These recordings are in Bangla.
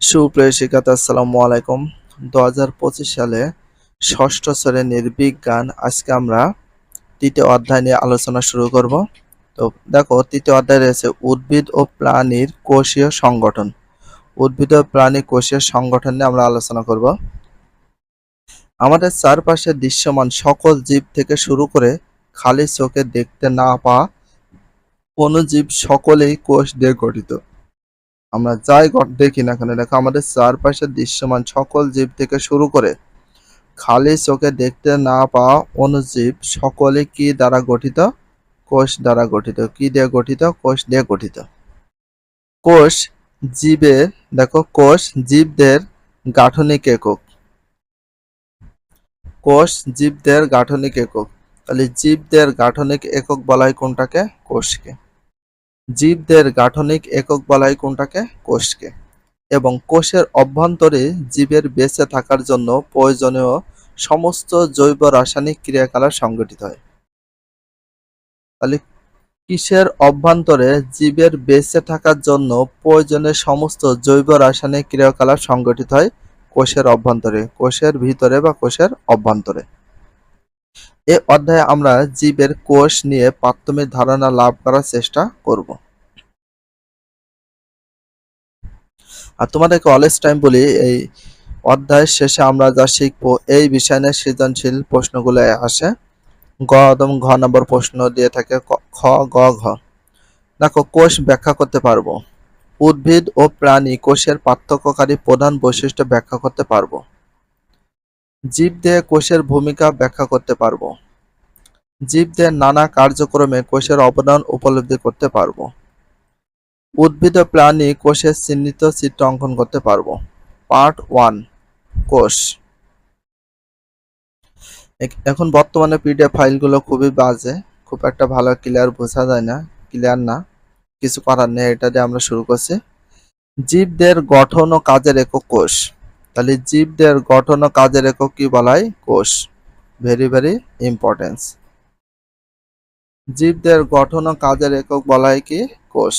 সুপ্রিয় শিক্ষার্থী, আসসালামু আলাইকুম। দু হাজার পঁচিশ সালে ষষ্ঠ শ্রেণির বিজ্ঞান আজকে আমরা তৃতীয় অধ্যায় নিয়ে আলোচনা শুরু করব। তো দেখো, তৃতীয় অধ্যায় রয়েছে উদ্ভিদ ও প্রাণীর কোষীয় সংগঠন। উদ্ভিদ ও প্রাণী কোষীয় সংগঠন নিয়ে আমরা আলোচনা করব। আমাদের চারপাশে দৃশ্যমান সকল জীব থেকে শুরু করে খালি চোখে দেখতে না পাওয়া কোনো জীব সকলেই কোষ দিয়ে গঠিত। আমরা যাই দেখি না কেন? দেখো, আমাদের চারপাশে দৃশ্যমান সকল জীব থেকে শুরু করে খালি চোখে দেখতে না পাওয়া অনুজীব সকলে কি দ্বারা গঠিত? কোষ দ্বারা গঠিত। কি দিয়ে গঠিত? কোষ দিয়ে গঠিত। কোষ জীবের, দেখো, কোষ জীবদের গাঠনিক একক। কোষ জীবদের গাঠনিক একক। তাহলে জীবদের গাঠনিক একক বলা হয় কোনটাকে? কোষকে। জীবদের গাঠনিক একক বলা হয় কোনটাকে? কোষকে। এবং কোষের অভ্যন্তরে জীবের বেঁচে থাকার জন্য প্রয়োজনীয় সমস্ত জৈব রাসায়নিক ক্রিয়াকলাপ সংগঠিত হয়। তাহলে কিসের অভ্যন্তরে জীবের বেঁচে থাকার জন্য প্রয়োজনীয় সমস্ত জৈব রাসায়নিক ক্রিয়াকলাপ সংগঠিত হয়? কোষের অভ্যন্তরে। কোষের ভিতরে বা কোষের অভ্যন্তরে। এ অধ্যায়ে আমরা জীবের কোষ নিয়ে প্রাথমিক ধারণা লাভ করার চেষ্টা করব। আর তোমাদেরকে অলস টাইম বলি, এই অধ্যায়ের শেষে আমরা যা শিখব, এই বিষয় নিয়ে সৃজনশীল প্রশ্নগুলো আসে। গ এবং ঘ নম্বর প্রশ্ন দিয়ে থাকে খ, গ, ঘ। দেখো, কোষ ব্যাখ্যা করতে পারব। উদ্ভিদ ও প্রাণী কোষের পার্থক্যকারী প্রধান বৈশিষ্ট্য ব্যাখ্যা করতে পারব। জীবদেহে কোষের ভূমিকা ব্যাখ্যা করতে পারব। জীবদের নানা কার্যক্রমে কোষের অবদান উপলব্ধি করতে পারব। উদ্ভিদ প্রাণী কোষের চিহ্নিত চিত্র অঙ্কন করতে পারব। পার্ট ওয়ান, কোষ। এখন বর্তমানে পিডিএফ ফাইলগুলো খুবই বাজে, খুব একটা ভালো ক্লিয়ার বোঝা যায় না, ক্লিয়ার না, কিছু করার নেই, এটা দিয়ে আমরা শুরু করছি। জীবদের গঠন ও কাজের একক কোষ। তাহলে জীবদের গঠন কাজের একক কি বলা হয়? কোষ। ভেরি ভেরি ইম্পর্টেন্স জীবদের গঠন কাজের একক বলা হয় কি? কোষ।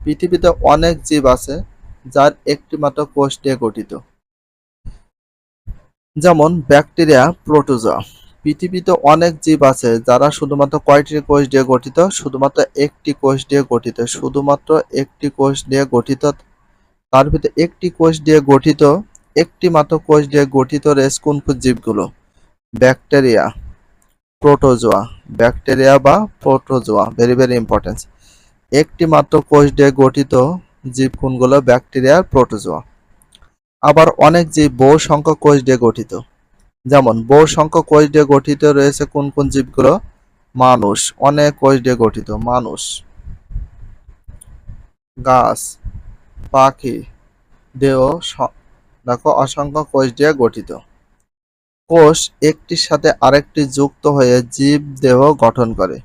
পৃথিবীতে অনেক জীব আছে, যার একটি মাত্র কোষ দিয়ে গঠিত। যেমন ব্যাকটেরিয়া, প্রোটোজোয়া। পৃথিবীতে অনেক জীব আছে, যারা শুধুমাত্র কয়টি কোষ দিয়ে গঠিত? শুধুমাত্র একটি কোষ দিয়ে গঠিত। শুধুমাত্র একটি কোষ দিয়ে গঠিত, তার ভিতরে একটি কোষ দিয়ে গঠিত একটি মাত্র কোষ দিয়ে গঠিত রেস কোন কোন জীবগুলো? ব্যাকটেরিয়া, প্রোটোজোয়া, ব্যাকটেরিয়া বা প্রোটোজোয়া ভেরি ভেরি ইম্পর্টেন্ট একটি মাত্র কোষ দিয়ে গঠিত জীব কোনগুলো? Bacteria protozoa. আবার অনেক জীব বহু সংখ্যক কোষ দিয়ে গঠিত। যেমন, বহু সংখ্যক কোষ দিয়ে গঠিত রয়েছে কোন কোন জীবগুলো? মানুষ। অনেক কোষ দিয়ে গঠিত। মানুষ। গাছ, পাখি, দেহ দেখো, অসংখ্য কোষ দিয়ে গঠিত। কোষ একটির সাথে আরেকটি যুক্ত হয়ে জীব দেহ গঠন করে।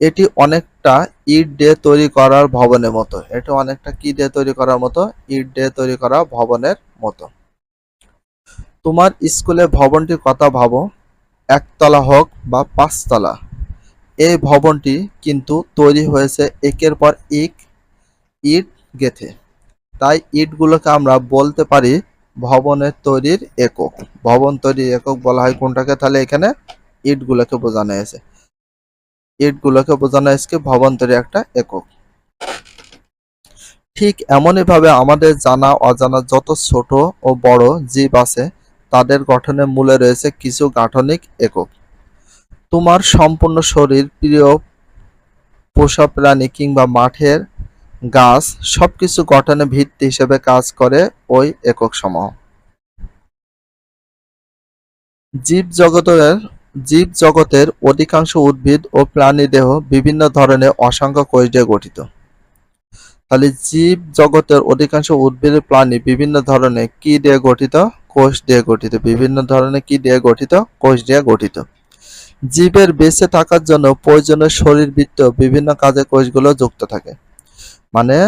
এটি অনেকটা ইট দিয়ে তৈরি করার ভবনের মতো। এটা অনেকটা কি দিয়ে তৈরি করার মতো? ইট দিয়ে তৈরি করা ভবনের মতো। তোমার স্কুলে ভবনটির কথা ভাবো। একতলা হোক বা পাঁচতলা, এই ভবনটি কিন্তু তৈরি হয়েছে একের পর এক ইট গেথে। তাই ইটগুলোকে আমরা বলতে পারি ভবনের তৈরির একক। ভবন তৈরির একক বলা হয় কোনটাকে? তাহলে এখানে ইটগুলোকে বোঝানো হয়েছে। ইটগুলোকে বোঝানো হয়েছে ভবন তৈরি একটা একক। ঠিক এমনই ভাবে আমাদের জানা, অজানা যত ছোট ও বড় জীব আছে, তাদের গঠনের মূলে রয়েছে কিছু গাঠনিক একক। তোমার সম্পূর্ণ শরীর, প্রিয় পোষা প্রাণী কিংবা মাঠের গাছ সবকিছু গঠনের ভিত্তি হিসেবে কাজ করে ওই একক সমূহ। জীব জগতের জীব জগতের অধিকাংশ উদ্ভিদ ও প্রাণী দেহ বিভিন্ন ধরনের অসংখ্য কোষ দিয়ে গঠিত। তাহলে জীব জগতের অধিকাংশ উদ্ভিদ প্রাণী বিভিন্ন ধরনের কি দিয়ে গঠিত? কোষ দিয়ে গঠিত। বিভিন্ন ধরনের কি দিয়ে গঠিত? কোষ দিয়ে গঠিত। জীবের বেঁচে থাকার জন্য প্রয়োজনীয় শরীরবৃত্ত বিভিন্ন কাজে কোষগুলো যুক্ত থাকে। মানে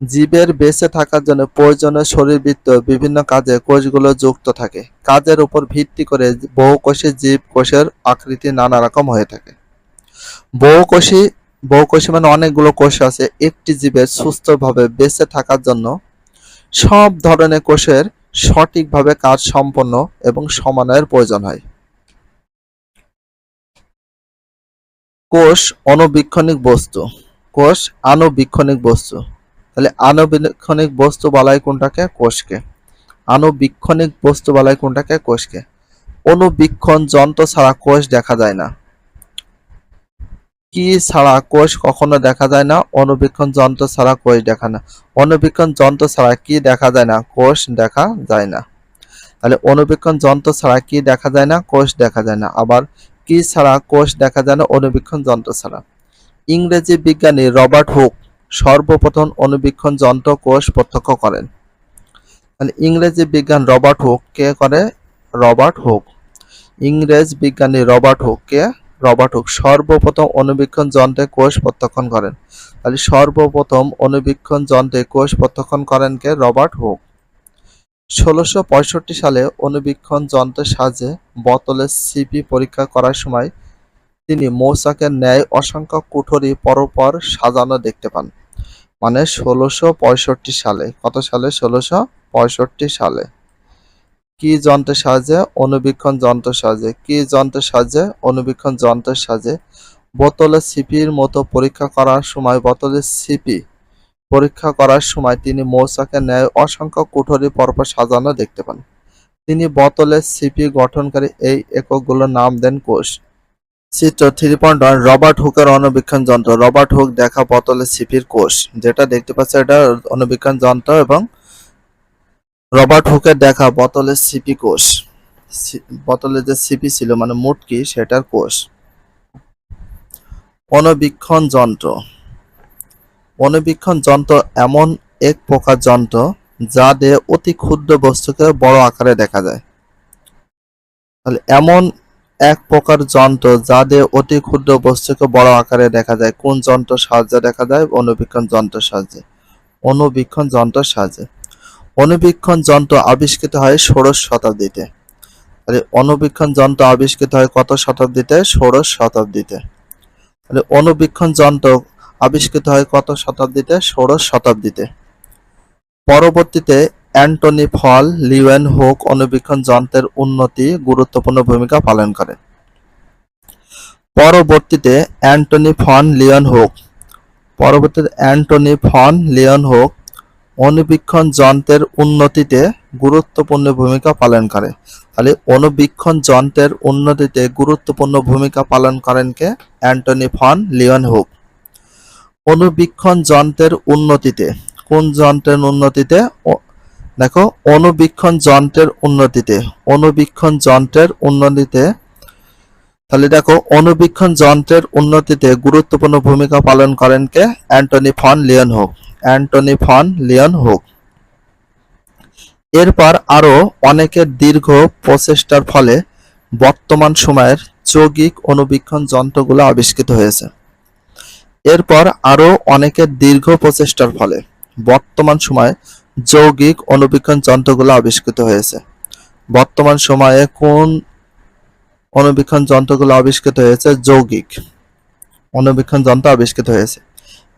জীবের বেঁচে থাকার জন্য প্রয়োজনীয় শরীরবৃত্ত, বিভিন্ন কাজে কোষগুলো যুক্ত থাকে। কাজের উপর ভিত্তি করে বহুকোষী জীব কোষের আকৃতি নানা রকম হয়ে থাকে। বহুকোষী বহুকোষী মানে অনেকগুলো কোষ আছে। একটি জীবের সুস্থভাবে বেঁচে থাকার জন্য সব ধরনের কোষের সঠিকভাবে কাজ সম্পন্ন এবং সমন্বয়ের প্রয়োজন হয়। কোষ অণুবীক্ষণিক বস্তু। কোষ আণুবীক্ষণিক বস্তু। তাহলে আণুবীক্ষণিক বস্তু বলা হয় কোনটাকে? কোষকে। আণুবীক্ষণিক বস্তু বলা হয় কোনটাকে? কোষকে। অনুবীক্ষণ যন্ত্র ছাড়া কোষ দেখা যায় না। কি ছাড়া কোষ কখনো দেখা যায় না? অণুবীক্ষণ যন্ত্র ছাড়া কোষ দেখা না। অণুবীক্ষণ যন্ত্র ছাড়া কি দেখা যায় না? কোষ দেখা যায় না। তাহলে অণুবীক্ষণ যন্ত্র ছাড়া কি দেখা যায় না? কোষ দেখা যায় না। আবার কি ছাড়া কোষ দেখা যায় না? অণুবীক্ষণ যন্ত্র ছাড়া। ইংরেজি বিজ্ঞানী রবার্ট হুক সর্বপ্রথম অণুবীক্ষণ যন্ত্র কোষ প্রত্যক্ষ করেন। তাহলে ইংরেজি বিজ্ঞান রবার্ট হুক, কে করে? Robert Hooke. ইংরেজ বিজ্ঞানী রবার্ট হুক, কে? Robert Hooke. সর্বপ্রথম অণুবীক্ষণ যন্ত্রে কোষ প্রত্যক্ষণ করেন। তাহলে সর্বপ্রথম অণুবীক্ষণ যন্ত্রে কোষ প্রত্যক্ষণ করেন কে? Robert hook. ষোলোশো সালে অণুবীক্ষণ যন্ত্রের সাহায্যে বোতলের সিপি পরীক্ষা করার সময় তিনি মৌচাকের ন্যায় অসংখ্য কুঠরি পরপর সাজানো দেখতে পান। মানে ষোলোশো পঁয়ষট্টি সালে। কত সালে? ষোলোশো পঁয়ষট্টি সালে। কি যন্ত্রের সাহায্যে? অণুবীক্ষণ যন্ত্রের সাহায্যে। কি যন্ত্রের সাহায্যে? অণুবীক্ষণ যন্ত্রের সাহায্যে। বোতলের সিপির মতো পরীক্ষা করার সময় বোতলের সিপি পরীক্ষা করার সময় তিনি মৌচাকের ন্যায় অসংখ্য কুঠরি পরপর সাজানো দেখতে পান। তিনি বোতলের সিপি গঠনকারী এই এককগুলোর নাম দেন কোষ। চিত্র থ্রি পয়েন্ট ওয়ান, রবার্ট হুকের অণুবীক্ষণ যন্ত্র। রবার্ট হুক দেখা বোতলের সিপির কোষ, যেটা দেখতে পাচ্ছে এটা অণুবীক্ষণ যন্ত্র এবং রবার্ট হুকের দেখা বোতলের সিপি কোষ। বোতলে যে সিপি ছিল মানে মুটকি সেটার কোষ। অণুবীক্ষণ যন্ত্র। অণুবীক্ষণ যন্ত্র এমন এক প্রকার যন্ত্র যা দিয়ে অতি ক্ষুদ্র বস্তুকে বড় আকারে দেখা যায়। তাহলে এমন এক প্রকার যন্ত্র যা দিয়ে অতি ক্ষুদ্র বস্তুকে বড় আকারে দেখা যায়। কোন যন্ত্র সাহায্যে দেখা যায়? অণুবীক্ষণ যন্ত্রের সাহায্যে। অণুবীক্ষণ যন্ত্রের সাহায্যে। অণুবীক্ষণ যন্ত্র আবিষ্কৃত হয় ষোড়শ শতাব্দীতে। তাহলে অণুবীক্ষণ যন্ত্র আবিষ্কৃত হয় কত শতাব্দীতে? ষোড়শ শতাব্দীতে। তাহলে অণুবীক্ষণ যন্ত্র আবিষ্কৃত হয় কত শতাব্দীতে? ষোড়শ শতাব্দীতে। পরবর্তীতে অ্যান্টনি ফল, লিওয়েন হোক অণুবীক্ষণ যন্ত্রের উন্নতি গুরুত্বপূর্ণ ভূমিকা পালন করে। পরবর্তীতে অ্যান্টনি ফন লিওন হোক। পরবর্তীতে অ্যান্টনি ফন লিওন হোক অণুবীক্ষণ যন্ত্রের উন্নতিতে গুরুত্বপূর্ণ ভূমিকা পালন করে। তাহলে অণুবীক্ষণ যন্ত্রের উন্নতিতে গুরুত্বপূর্ণ ভূমিকা পালন করেন কে? অ্যান্টনি ফন লিওন হোক। অণুবীক্ষণ যন্ত্রের উন্নতিতে, কোন যন্ত্রের উন্নতিতে? দেখো, অণুবীক্ষণ যন্ত্রের উন্নতিতে, অণুবীক্ষণ যন্ত্রের উন্নতিতে, তাহলে দেখো, অণুবীক্ষণ যন্ত্রের উন্নতিতে গুরুত্বপূর্ণ ভূমিকা পালন করেন কে? Antonie van Leeuwenhoek. Antonie van Leeuwenhoek. এরপর আরও অনেকের দীর্ঘ প্রচেষ্টার ফলে বর্তমান সময়ের যৌগিক অণুবীক্ষণ যন্ত্রগুলো আবিষ্কৃত হয়েছে। এরপর আরও অনেকের দীর্ঘ প্রচেষ্টার ফলে বর্তমান সময়ে যৌগিক অণুবীক্ষণ যন্ত্রগুলো আবিষ্কৃত হয়েছে। বর্তমান সময়ে কোন অণুবীক্ষণ যন্ত্রগুলো আবিষ্কৃত হয়েছে? যৌগিক অণুবীক্ষণ যন্ত্র আবিষ্কৃত হয়েছে।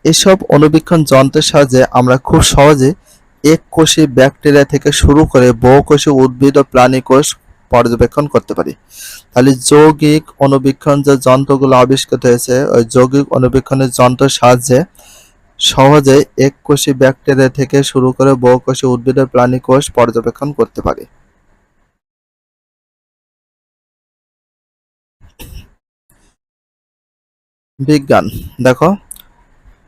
এসব অণুবীক্ষণ যন্ত্রের সাহায্যে আমরা খুব সহজে এক কোষী ব্যাকটেরিয়া থেকে শুরু করে বহুকোষী উদ্ভিদ ও প্রাণী কোষ পর্যবেক্ষণ করতে পারি। তাহলে যৌগিক অণুবীক্ষণ যে যন্ত্রগুলো আবিষ্কৃত হয়েছে, ওই যৌগিক অণুবীক্ষণের যন্ত্রের সাহায্যে সহজে এক কোষী ব্যাকটেরিয়া থেকে শুরু করে বহুকোষী উদ্ভিদ ও প্রাণী কোষ পর্যবেক্ষণ করতে পারে। বিজ্ঞান, দেখো।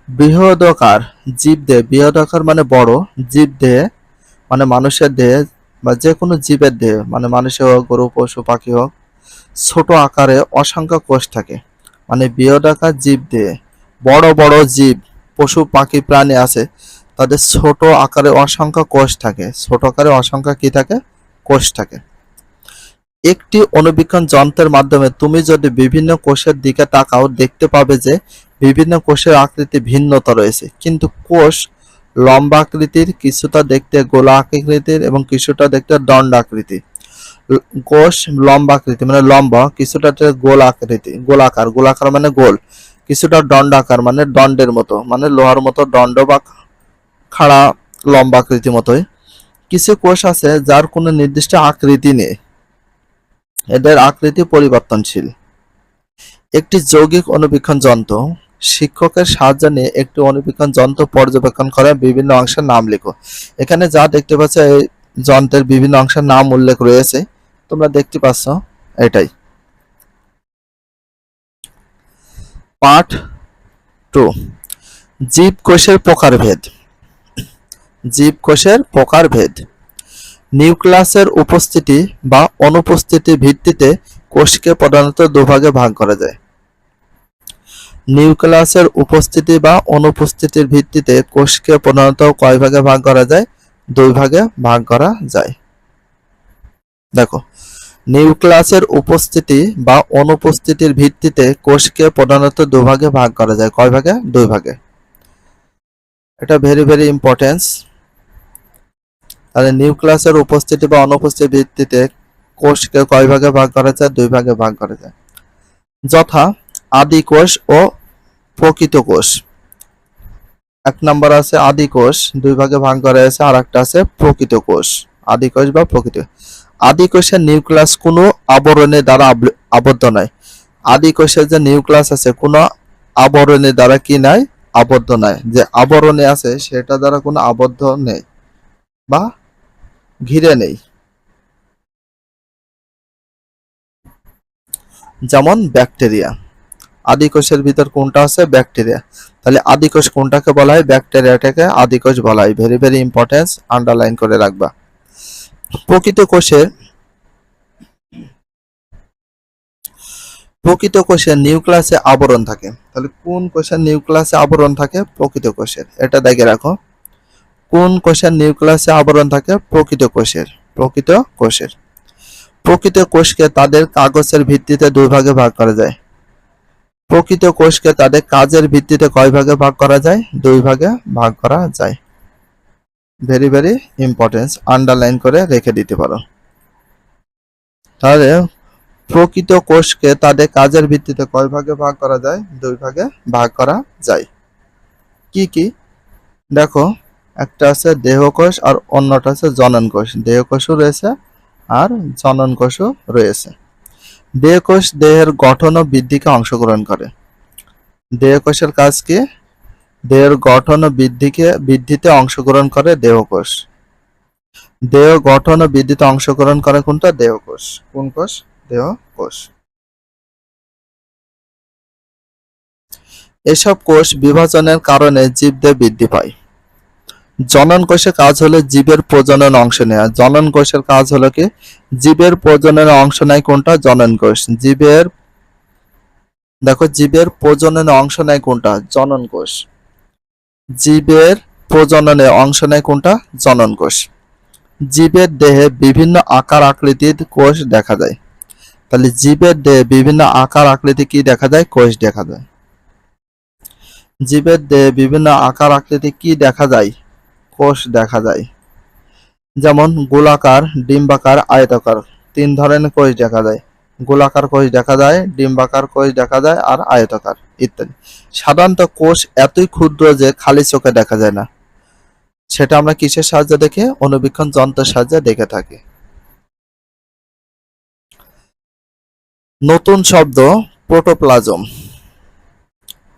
বৃহদাকার জীবদেহ বৃহদাকার মানে বড় জীবদেহে মানে মানুষের দেহে বা যে কোনো জীবের দেহে মানে মানুষের হোক, গরু, পশু, পাখি হোক, ছোট আকারে অসংখ্য কোষ থাকে। মানে বৃহদাকার জীব দেহে, বড় বড় জীব। পশু পাখি প্রাণী আছে, তাদের ছোট আকারে অসংখ্য কোষ থাকে। ছোট আকারে অসংখ্য কি থাকে? কোষ থাকে। একটি অণুবীক্ষণ যন্ত্রের মাধ্যমে তুমি যদি বিভিন্ন কোষের দিকে তাকাও, দেখতে পাবে যে বিভিন্ন কোষের আকৃতি ভিন্নতা রয়েছে। কিন্তু কোষ লম্বা আকৃতির, কিছুটা দেখতে গোলা আকৃতির এবং কিছুটা দেখতে দণ্ড আকৃতি কোষ লম্বা আকৃতি মানে লম্বা, কিছুটা গোল আকৃতি, গোলাকার। গোলাকার মানে গোল। কিছুটা দণ্ডাকার মানে দণ্ডের মতো মানে লোহার মতো দণ্ড বা খাড়া, লম্বা আকৃতি মতোই। কিছু কোষ আছে যার কোনো নির্দিষ্ট আকৃতি নেই। এদের আকৃতি পরিবর্তনশীল। একটি যৌগিক অনুবীক্ষণ যন্ত্র। শিক্ষকের সাহায্য নিয়ে একটি অনুবীক্ষণ যন্ত্র পর্যবেক্ষণ করে বিভিন্ন অংশের নাম লেখো। এখানে যা দেখতে পাচ্ছ, এই যন্ত্রের বিভিন্ন অংশের নাম উল্লেখ রয়েছে। তোমরা দেখতে পাচ্ছ, এটাই। পার্ট টু জীবকোষের প্রকারভেদ। জীবকোষের প্রকারভেদ। নিউক্লিয়াসের উপস্থিতি বা অনুপস্থিতির ভিত্তিতে কোষকে প্রধানত দুভাগে ভাগ করা যায়। নিউক্লাসের উপস্থিতি বা অনুপস্থিতির ভিত্তিতে কোষকে প্রধানত কয় ভাগে ভাগ করা যায়? দুই ভাগে ভাগ করা যায়। দেখো নিউক্লিয়াসের উপস্থিতি বা অনুপস্থিতির ভিত্তিতে কোষকে প্রধানত দুভাগে ভাগ করা যায়। কয় ভাগে? দুই ভাগে। এটা ভেরি ভেরি ইম্পর্টেন্স তাহলে নিউক্লিয়াসের উপস্থিতি বা অনুপস্থিতির ভিত্তিতে কোষকে কয় ভাগে ভাগ করা যায়? দুই ভাগে ভাগ করা যায়। যথা আদি কোষ ও প্রকৃত কোষ। এক নম্বর আছে আদি কোষ, দুই ভাগে ভাগ করা আছে আর একটা আছে প্রকৃত কোষ। আদি কোষ বা প্রকৃত। আদি কোষের নিউক্লিয়াস কোনো আবরণের দ্বারা আবদ্ধ নয়। আদি কোষের যে নিউক্লিয়াস আছে, কোনো আবরণের দ্বারা কি নাই? আবদ্ধ নয়। যে আবরণে আছে, সেটা দ্বারা কোনো আবদ্ধ নেই বা ঘিরে নেই। যেমন ব্যাকটেরিয়া। আদি কোষের ভিতর কোনটা আছে? ব্যাকটেরিয়া। তাহলে আদি কোষ কোনটাকে বলা হয়? ব্যাকটেরিয়াটাকে আদি কোষ বলা হয়। ভেরি ভেরি ইম্পর্টেন্স আন্ডারলাইন করে রাখবা। প্রকৃত কোষের প্রকৃত কোষের নিউক্লিয়াসে আবরণ থাকে। তাহলে কোন কোষের নিউক্লিয়াসে আবরণ থাকে? প্রকৃত কোষের। এটা দেখে রাখো। কোন কোষের নিউক্লিয়াসে আবরণ থাকে? প্রকৃত কোষের। প্রকৃত কোষের। প্রকৃত কোষকে তাদের কাগজের ভিত্তিতে দুই ভাগে ভাগ করা যায়। প্রকৃত কোষকে তাদের কাজের ভিত্তিতে কয় ভাগে ভাগ করা যায়? দুই ভাগে ভাগ করা যায়। ভেরি ভেরি ইম্পর্টেন্স আন্ডারলাইন করে রেখে দিতে পারো। তাহলে প্রকৃত কোষকে তাদের কাজের ভিত্তিতে কয় ভাগে ভাগ করা যায়? দুই ভাগে ভাগ করা যায়। কি কি? দেখো, একটা আছে দেহকোষ আর অন্যটা আছে জনন কোষ। দেহকোষও রয়েছে আর জনন কোষও রয়েছে। দেহকোষ দেহের গঠন ও বৃদ্ধিকে অংশগ্রহণ করে। দেহকোষের কাজ কি? দেহের গঠন ও বৃদ্ধিকে, বৃদ্ধিতে অংশগ্রহণ করে দেহকোষ। দেহ গঠন ও বৃদ্ধিতে অংশগ্রহণ করে কোনটা? দেহকোষ। কোন কোষ? দেহকোষ। এসব কোষ বিভাজনের কারণে জীবদেহ বৃদ্ধি পায়। জনন কোষের কাজ হলো জীবের প্রজনন অংশ নেওয়া জনন কোষের কাজ হলো কি? জীবের প্রজননে অংশ নেয় কোনটা? জনন কোষ। জীবের, দেখো, জীবের প্রজননে অংশ নেয় কোনটা? জনন কোষ। জীবের প্রজননে অংশ নেয় কোনটা? জনন কোষ জীবের দেহে বিভিন্ন আকার আকৃতির কোষ দেখা যায়। তাহলে জীবের দেহে বিভিন্ন আকার আকৃতি কি দেখা যায়? কোষ দেখা যায়। জীবের দেহে বিভিন্ন আকার আকৃতি কি দেখা যায়? কোষ দেখা যায়। যেমন গোলাকার, ডিম্বাকার, আয়তাকার তিন ধরনের কোষ দেখা যায়। গোলাকার কোষ দেখা যায়, ডিম্বাকার কোষ দেখা যায় আর আয়তাকার। ইত্যাদি। সাধারণত কোষ এতই ক্ষুদ্র যে খালি চোখে দেখা যায় না। সেটা আমরা কিসের সাহায্যে দেখে? অনুবীক্ষণ যন্ত্রের সাহায্যে দেখে থাকি। নতুন শব্দ, প্রোটোপ্লাজম।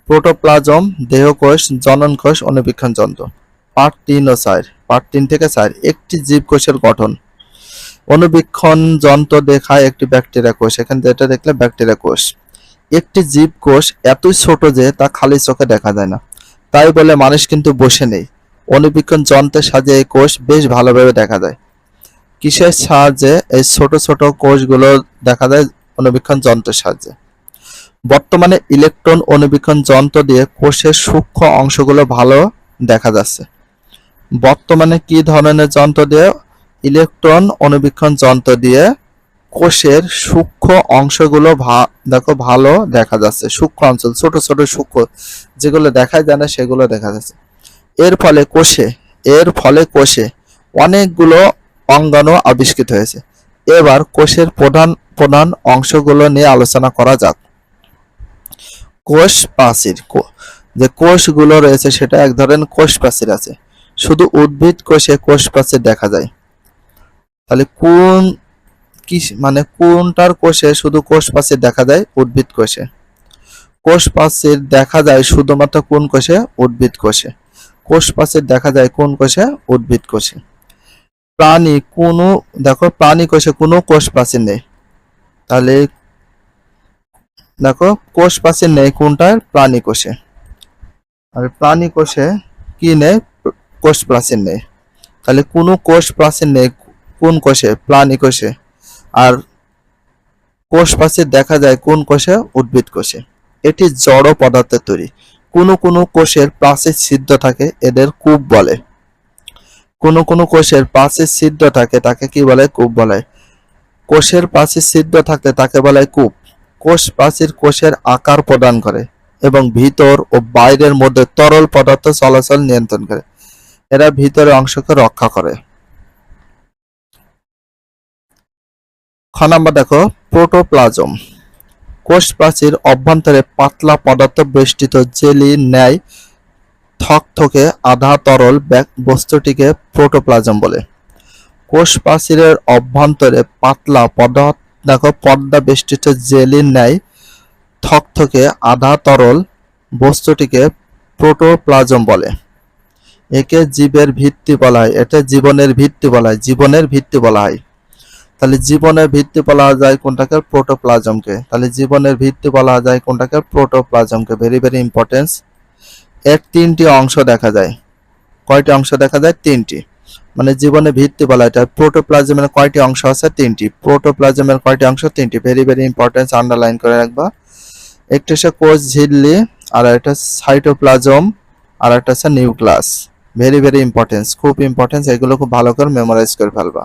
প্রোটোপ্লাজম, দেহকোষ জনন কোষ অনুবীক্ষণ যন্ত্র। পার্ট তিন ও চার। পার্ট তিন থেকে চার। একটি জীবকোষের গঠন। অনুবীক্ষণ যন্ত্র দেখায় একটি ব্যাকটেরিয়া কোষ। এখানে যেটা দেখলে ব্যাকটেরিয়া কোষ। একটি জীবকোষ এতই ছোট যে তা খালি চোখে দেখা যায় না। তাই বলে মানুষ কিন্তু বসে নেই। অনুবীক্ষণ যন্ত্রের সাহায্যে এই কোষ বেশ ভালোভাবে দেখা যায়। কিসের সাহায্যে এই ছোট ছোট কোষগুলো দেখা যায় অনুবীক্ষণ যন্ত্রের সাহায্যে? বর্তমানে ইলেকট্রন অনুবীক্ষণ যন্ত্র দিয়ে কোষের সূক্ষ্ম অংশগুলো ভালো দেখা যাচ্ছে। বর্তমানে কি ধরনের যন্ত্র দিয়ে ইলেকট্রন অনুবীক্ষণ যন্ত্র দিয়ে কোষের সূক্ষ্ম অংশগুলো দেখো ভালো দেখা যাচ্ছে, সূক্ষ্ম অঞ্চল, ছোট ছোট সূক্ষ্ম যেগুলো দেখা যায় না, সেগুলো দেখা যাচ্ছে। এর ফলে কোষে, এর ফলে কোষে অনেকগুলো অঙ্গাণু আবিষ্কৃত হয়েছে। এবার কোষের প্রধান প্রধান অংশগুলো নিয়ে আলোচনা করা যাক। কোষ প্রাচীর যে কোষগুলো রয়েছে সেটা এক ধরনের কোষ প্রাচীর আছে। শুধু উদ্ভিদ কোষে কোষ প্রাচীর দেখা যায়। তাহলে কোন মানে কোনটার কোষে শুধু কোষ প্রাচীর দেখা যায়? উদ্ভিদ কোষে। কোষ প্রাচীর দেখা যায় শুধুমাত্র কোন কোষে? উদ্ভিদ কোষে। কোষ প্রাচীর দেখা যায় কোন কোষে? উদ্ভিদ কোষে। প্রাণী কোনো দেখো, প্রাণী কোষে কোনো কোষ প্রাচীর নেই। তাহলে দেখো, কোষ প্রাচীর নেই কোনটার প্রাণী কোষে। আর প্রাণী কোষে কি নেই? কোষ প্রাচীর নেই। তাহলে কোনো কোষ প্রাচীর নেই কোন কোষে? প্রাণী কোষে। আর কোষ প্রাচীর দেখা যায় কোন কোষে? উদ্ভিদ কোষে। এটি জড় পদার্থের তৈরি। কোনো কোনো কোষের প্রাচীর ছিদ্র থাকে, এদের কূপ বলে। কোনো কোনো কোষের প্রাচীর ছিদ্র থাকে, তাকে কি বলে? কূপ বলে। কোষের প্রাচীর ছিদ্র থাকলে তাকে বলে কূপ। কোষ প্রাচীর কোষের আকার প্রদান করে এবং ভিতর ও বাইরের মধ্যে তরল পদার্থ চলাচল নিয়ন্ত্রণ করে। এরা ভিতরের অংশকে রক্ষা করে। খ নাম্বার দেখো, প্রোটোপ্লাজম। কোষ প্রাচীর অভ্যন্তরে পাতলা পদার্থ বেষ্টিত জেলি, ন্যায়, থকথকে আধা তরল বস্তুটিকে প্রোটোপ্লাজম বলে। কোষ প্রাচীরের অভ্যন্তরে পাতলা পদার্থ দেখো পর্দা বেষ্টিত জেলির ন্যায়, থকথকে আধা তরল বস্তুটিকে প্রোটোপ্লাজম বলে। একে জীবের ভিত্তি বলা হয় এটা জীবনের ভিত্তি বলা হয়, জীবনের ভিত্তি বলা হয়। তাহলে জীবনের ভিত্তি বলা যায় কোনটাকে প্রোটোপ্লাজমকে তাহলে জীবনের ভিত্তি বলা যায় কোনটাকে প্রোটোপ্লাজমকে ভেরি ভেরি ইম্পর্টেন্স এর তিনটি অংশ দেখা যায়। কয়টি অংশ দেখা যায়? তিনটি। মানে জীবনের ভিত্তি বলা এটা প্রোটোপ্লাজমের কয়টি অংশ আছে? তিনটি। প্রোটোপ্লাজমের কয়টি অংশ? তিনটি। ভেরি ভেরি ইম্পর্টেন্স আন্ডারলাইন করে রাখবা। একটা হচ্ছে কোষ ঝিল্লি, আর একটা সাইটোপ্লাজম আর একটা হচ্ছে নিউক্লাস ভেরি ভেরি ইম্পর্টেন্স খুব ইম্পর্টেন্স এগুলো খুব ভালো করে মেমোরাইজ করে ফেলবা।